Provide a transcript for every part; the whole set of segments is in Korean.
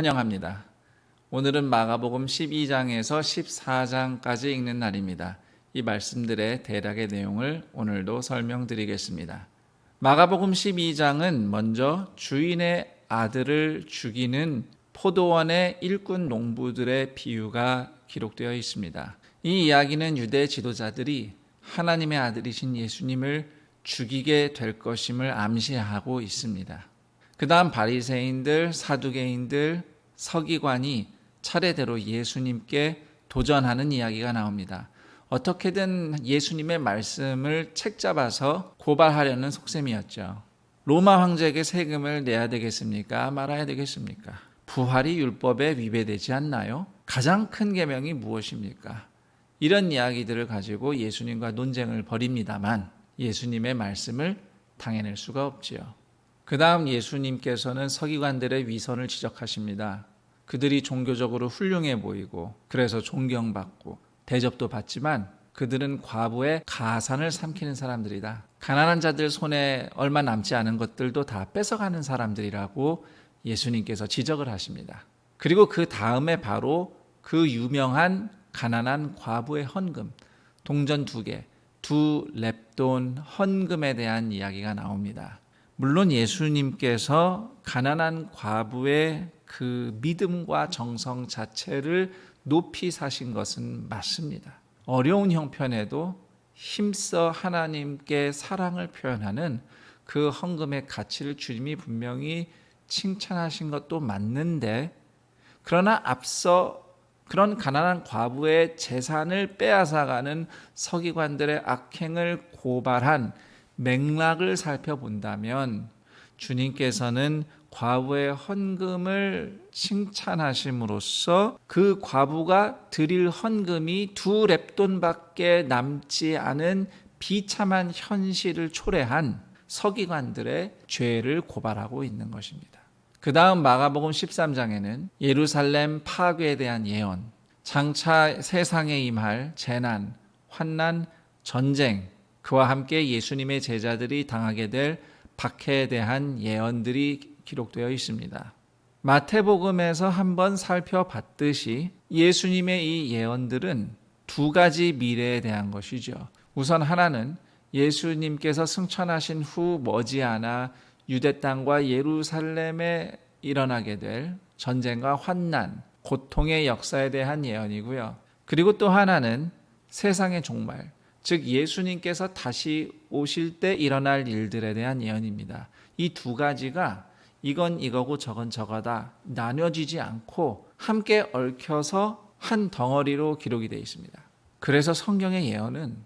환영합니다. 오늘은 마가복음 12장에서 14장까지 읽는 날입니다. 이 말씀들의 대략의 내용을 오늘도 설명드리겠습니다. 마가복음 12장은 먼저 주인의 아들을 죽이는 포도원의 일꾼 농부들의 비유가 기록되어 있습니다. 이 이야기는 유대 지도자들이 하나님의 아들이신 예수님을 죽이게 될 것임을 암시하고 있습니다. 그 다음 바리새인들, 사두개인들, 서기관이 차례대로 예수님께 도전하는 이야기가 나옵니다. 어떻게든 예수님의 말씀을 책잡아서 고발하려는 속셈이었죠. 로마 황제에게 세금을 내야 되겠습니까? 말아야 되겠습니까? 부활이 율법에 위배되지 않나요? 가장 큰 계명이 무엇입니까? 이런 이야기들을 가지고 예수님과 논쟁을 벌입니다만 예수님의 말씀을 당해낼 수가 없지요. 그 다음 예수님께서는 서기관들의 위선을 지적하십니다. 그들이 종교적으로 훌륭해 보이고 그래서 존경받고 대접도 받지만 그들은 과부의 가산을 삼키는 사람들이다. 가난한 자들 손에 얼마 남지 않은 것들도 다 뺏어가는 사람들이라고 예수님께서 지적을 하십니다. 그리고 그 다음에 바로 그 유명한 가난한 과부의 헌금, 동전 두 개, 두 랩돈 헌금에 대한 이야기가 나옵니다. 물론 예수님께서 가난한 과부의 그 믿음과 정성 자체를 높이 사신 것은 맞습니다. 어려운 형편에도 힘써 하나님께 사랑을 표현하는 그 헌금의 가치를 주님이 분명히 칭찬하신 것도 맞는데 그러나 앞서 그런 가난한 과부의 재산을 빼앗아가는 서기관들의 악행을 고발한 맥락을 살펴본다면 주님께서는 과부의 헌금을 칭찬하심으로써 그 과부가 드릴 헌금이 두 랩돈밖에 남지 않은 비참한 현실을 초래한 서기관들의 죄를 고발하고 있는 것입니다. 그 다음 마가복음 13장에는 예루살렘 파괴에 대한 예언, 장차 세상에 임할 재난, 환난, 전쟁, 그와 함께 예수님의 제자들이 당하게 될 박해에 대한 예언들이 기록되어 있습니다. 마태복음에서 한번 살펴봤듯이 예수님의 이 예언들은 두 가지 미래에 대한 것이죠. 우선 하나는 예수님께서 승천하신 후 머지않아 유대 땅과 예루살렘에 일어나게 될 전쟁과 환난, 고통의 역사에 대한 예언이고요. 그리고 또 하나는 세상의 종말, 즉 예수님께서 다시 오실 때 일어날 일들에 대한 예언입니다. 이 두 가지가 이건 이거고 저건 저거다 나뉘어지지 않고 함께 얽혀서 한 덩어리로 기록이 되어 있습니다. 그래서 성경의 예언은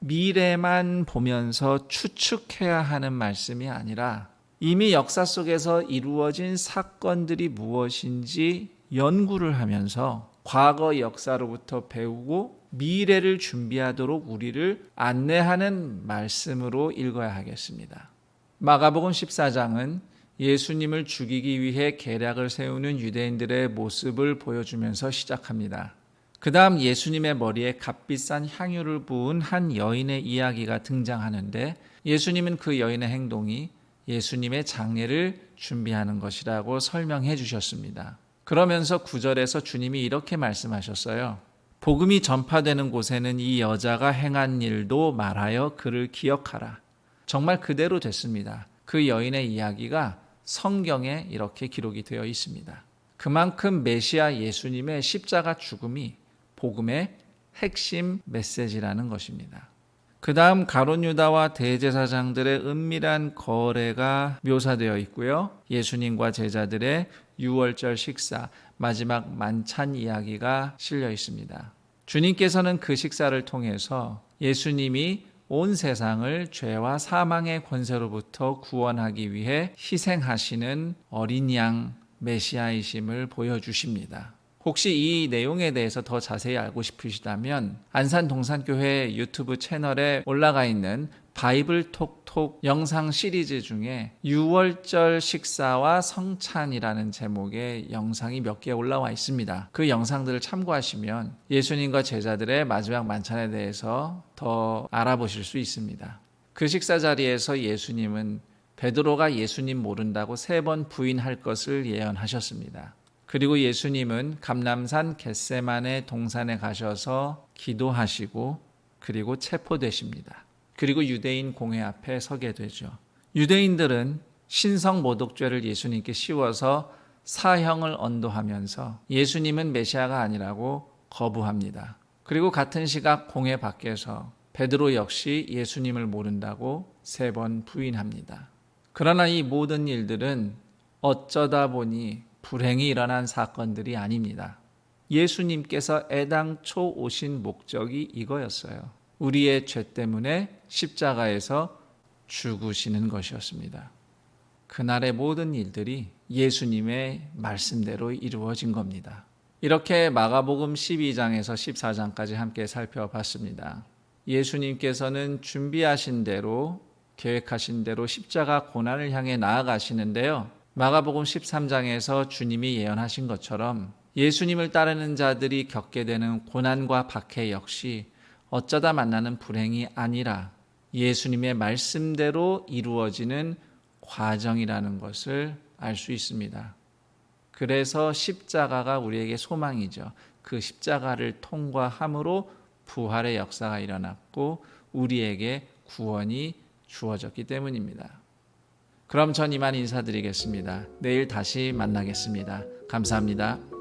미래만 보면서 추측해야 하는 말씀이 아니라 이미 역사 속에서 이루어진 사건들이 무엇인지 연구를 하면서 과거 역사로부터 배우고 미래를 준비하도록 우리를 안내하는 말씀으로 읽어야 하겠습니다. 마가복음 14장은 예수님을 죽이기 위해 계략을 세우는 유대인들의 모습을 보여주면서 시작합니다. 그 다음 예수님의 머리에 값비싼 향유를 부은 한 여인의 이야기가 등장하는데 예수님은 그 여인의 행동이 예수님의 장례를 준비하는 것이라고 설명해 주셨습니다. 그러면서 구절에서 주님이 이렇게 말씀하셨어요. 복음이 전파되는 곳에는 이 여자가 행한 일도 말하여 그를 기억하라. 정말 그대로 됐습니다. 그 여인의 이야기가 성경에 이렇게 기록이 되어 있습니다. 그만큼 메시아 예수님의 십자가 죽음이 복음의 핵심 메시지라는 것입니다. 그 다음 가론 유다와 대제사장들의 은밀한 거래가 묘사되어 있고요. 예수님과 제자들의 유월절 식사, 마지막 만찬 이야기가 실려 있습니다. 주님께서는 그 식사를 통해서 예수님이 온 세상을 죄와 사망의 권세로부터 구원하기 위해 희생하시는 어린 양 메시아이심을 보여주십니다. 혹시 이 내용에 대해서 더 자세히 알고 싶으시다면 안산 동산교회 유튜브 채널에 올라가 있는 바이블 톡톡 영상 시리즈 중에 6월절 식사와 성찬이라는 제목의 영상이 몇 개 올라와 있습니다. 그 영상들을 참고하시면 예수님과 제자들의 마지막 만찬에 대해서 더 알아보실 수 있습니다. 그 식사 자리에서 예수님은 베드로가 예수님 모른다고 세 번 부인할 것을 예언하셨습니다. 그리고 예수님은 감남산 겟세만의 동산에 가셔서 기도하시고 그리고 체포되십니다. 그리고 유대인 공회 앞에 서게 되죠. 유대인들은 신성 모독죄를 예수님께 씌워서 사형을 언도하면서 예수님은 메시아가 아니라고 거부합니다. 그리고 같은 시각 공회 밖에서 베드로 역시 예수님을 모른다고 세 번 부인합니다. 그러나 이 모든 일들은 어쩌다 보니 불행이 일어난 사건들이 아닙니다. 예수님께서 애당초 오신 목적이 이거였어요. 우리의 죄 때문에 십자가에서 죽으시는 것이었습니다. 그날의 모든 일들이 예수님의 말씀대로 이루어진 겁니다. 이렇게 마가복음 12장에서 14장까지 함께 살펴봤습니다. 예수님께서는 준비하신 대로 계획하신 대로 십자가 고난을 향해 나아가시는데요. 마가복음 13장에서 주님이 예언하신 것처럼 예수님을 따르는 자들이 겪게 되는 고난과 박해 역시 어쩌다 만나는 불행이 아니라 예수님의 말씀대로 이루어지는 과정이라는 것을 알 수 있습니다. 그래서 십자가가 우리에게 소망이죠. 그 십자가를 통과함으로 부활의 역사가 일어났고 우리에게 구원이 주어졌기 때문입니다. 그럼 전 이만 인사드리겠습니다. 내일 다시 만나겠습니다. 감사합니다.